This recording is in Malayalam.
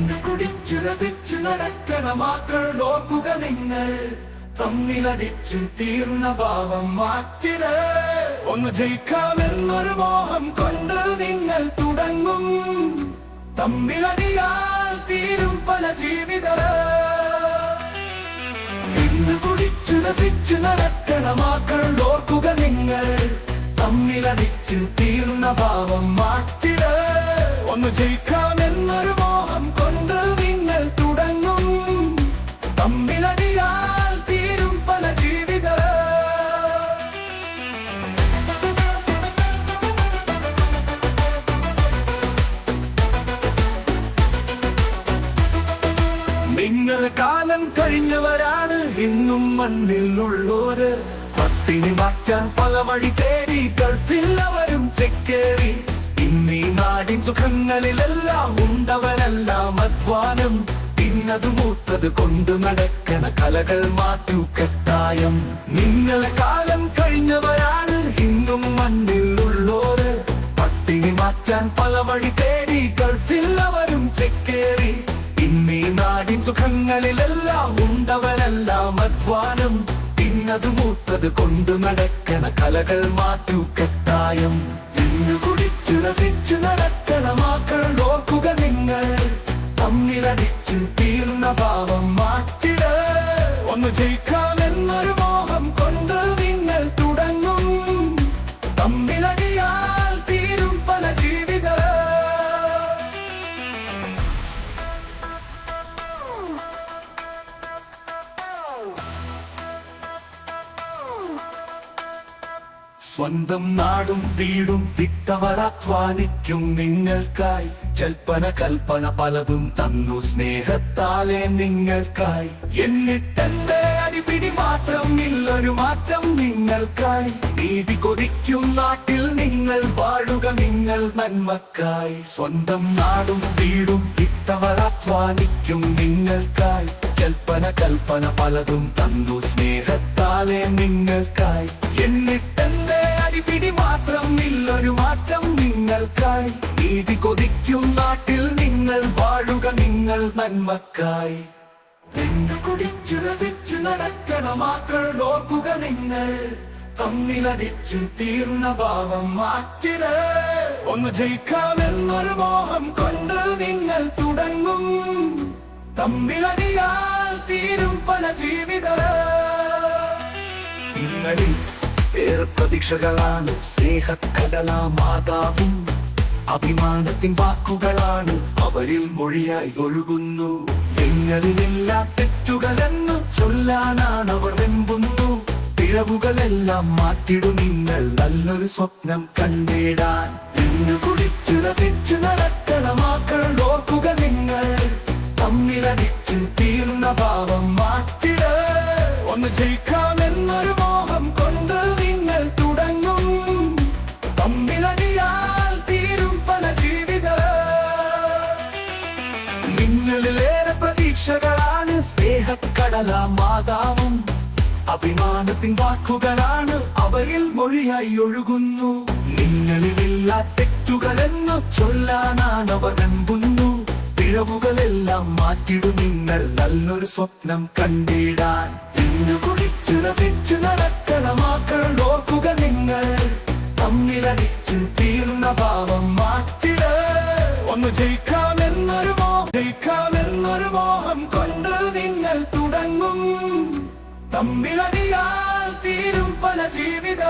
തിന്നു കുടിച്ചു രസിച്ചു നടക്കണ മാക്കൾ നോക്കുക നിങ്ങൾ. തമ്മിലടിച്ചു തീർന്ന ഭാവം മാറ്റിട്. ഒന്ന് ജയിക്കാമെന്നൊരു മോഹം കൊണ്ട് നിങ്ങൾ തുടങ്ങും. തമ്മിലടിയാൽ തീരും പല ജീവിത. തിന്നു കുടിച്ചു രസിച്ചു നടക്കണ മാക്കൾ ഓർക്കുക നിങ്ങൾ. തമ്മിലടിച്ചു തീർന്ന ഭാവം മാറ്റിട്. ഒന്ന് ജയിക്കാമെന്നൊരു നിങ്ങൾ കാലം കഴിഞ്ഞവരാണ് ഇന്നും മണ്ണിൽ ഉള്ളോര് പട്ടിണി മാറ്റാൻ പല വഴി തേടി ഗൾഫിൽ അവരും ചെക്കേറി. ഇന്നീ നാടിൻ സുഖങ്ങളിലെല്ലാം ഉണ്ടവരെല്ലാം അധ്വാനം. പിന്നത് മൂത്തത് കൊണ്ടു നടക്കണ കലകൾ മാറ്റു കെട്ടായം. നിങ്ങൾ കാലം കഴിഞ്ഞവരാണ് ഇന്നും മണ്ണിൽ ഉള്ളോര് പട്ടിണി മാറ്റാൻ പല വഴി തേടി ഗൾഫിൽ അവരും ഇന്നീ നാടിൻ സുഖങ്ങളിലെല്ലാം ഉണ്ടവരെല്ലാം അധ്വാനം. പിന്നത് മൂത്തത് കൊണ്ടു നടക്കണ കലകൾ മാറ്റു കെട്ടായം. തിന്നു കുടിച്ചു രസിച്ചു നടക്കണ മാക്കൾ നോക്കുക നിങ്ങൾ. തമ്മിലടിച്ചു തീർന്ന ഭാവം മാറ്റിട. ഒന്ന് ജയിക്കാമെന്നൊരു സ്വന്തം നാടും വീടും വിട്ടവർ അധ്വാനിക്കും നിങ്ങൾക്കായി. ജൽപ്പന കൽപ്പന പലതും തന്നു സ്നേഹത്താലെ നിങ്ങൾക്കായി. എന്നിട്ടെന്റെ അടിപിടി മാത്രം ഇല്ലൊരു മാറ്റം നിങ്ങൾക്കായി. നീതി കൊതിക്കും നാട്ടിൽ നിങ്ങൾ വാഴുക നിങ്ങൾ നന്മക്കായി. സ്വന്തം നാടും വീടും വിട്ടവർ അധ്വാനിക്കും നിങ്ങൾക്കായി. ജൽപ്പന കൽപ്പന പലതും തന്നു സ്നേഹത്താലെ നിങ്ങൾക്കായി നിങ്ങൾ നന്മക്കായി. തിന്നു കുടിച്ചു രസിച്ചു നടക്കണ മാക്കൾ ഓർക്കുക നിങ്ങൾ. തമ്മിലടിച്ചു തീർന്ന ഭാവം മാറ്റിട് ഒന്ന് ജയിക്കാമെന്നൊരു മോഹം കൊണ്ട് നിങ്ങൾ തുടങ്ങും. തമ്മിലടിയാൽ തീരും പല ജീവിത. നിങ്ങളിൽ പ്രതീക്ഷകളാണ് സ്നേഹക്കടല മാതാവും. അഭിമാനത്തിൻ വാക്കുകളാണ് അവരിൽ മൊഴിയായി ഒഴുകുന്നു. നിങ്ങളിലില്ല തെറ്റുകളെന്നു ചൊല്ലാനാണ് അവർ വെമ്പുന്നു. പിഴവുകളെല്ലാം മാറ്റിടു നിങ്ങൾ നല്ലൊരു സ്വപ്നം കണ്ടിടാൻ. നിന്ന് കുടിച്ചു രസിച്ചു നടക്കണമാക്കൾ ഓർക്കുക നിങ്ങൾ. തമ്മിലടിച്ചു തീർന്ന ഭാവം മാറ്റിട. ഒന്ന് ജയിക്കാമെന്നൊരു മോഹം പ്രതീക്ഷകളാണ് സ്നേഹക്കടല മാതാവും. അഭിമാനത്തിൻ വാക്കുകളാണ് അവരിൽ മൊഴിയായി ഒഴുകുന്നു. നിങ്ങളിലില്ല തെറ്റുകളെന്നു ചൊല്ലാനാണ് അവർ നമ്പുന്നു പിഴവുകളെല്ലാം മാറ്റിടും നിങ്ങൾ നല്ലൊരു സ്വപ്നം കണ്ടിടാൻ. കുടിച്ചു രസിച്ചു നടക്കണ നോക്കുക നിങ്ങൾ. തമ്മിലടിച്ചു തീർന്ന ഭാവം മാറ്റിട. ഒന്ന് ജയിക്കാമെന്നൊരു തുടങ്ങും. തമ്മിലടിയാൽ തീരും പല ജീവിത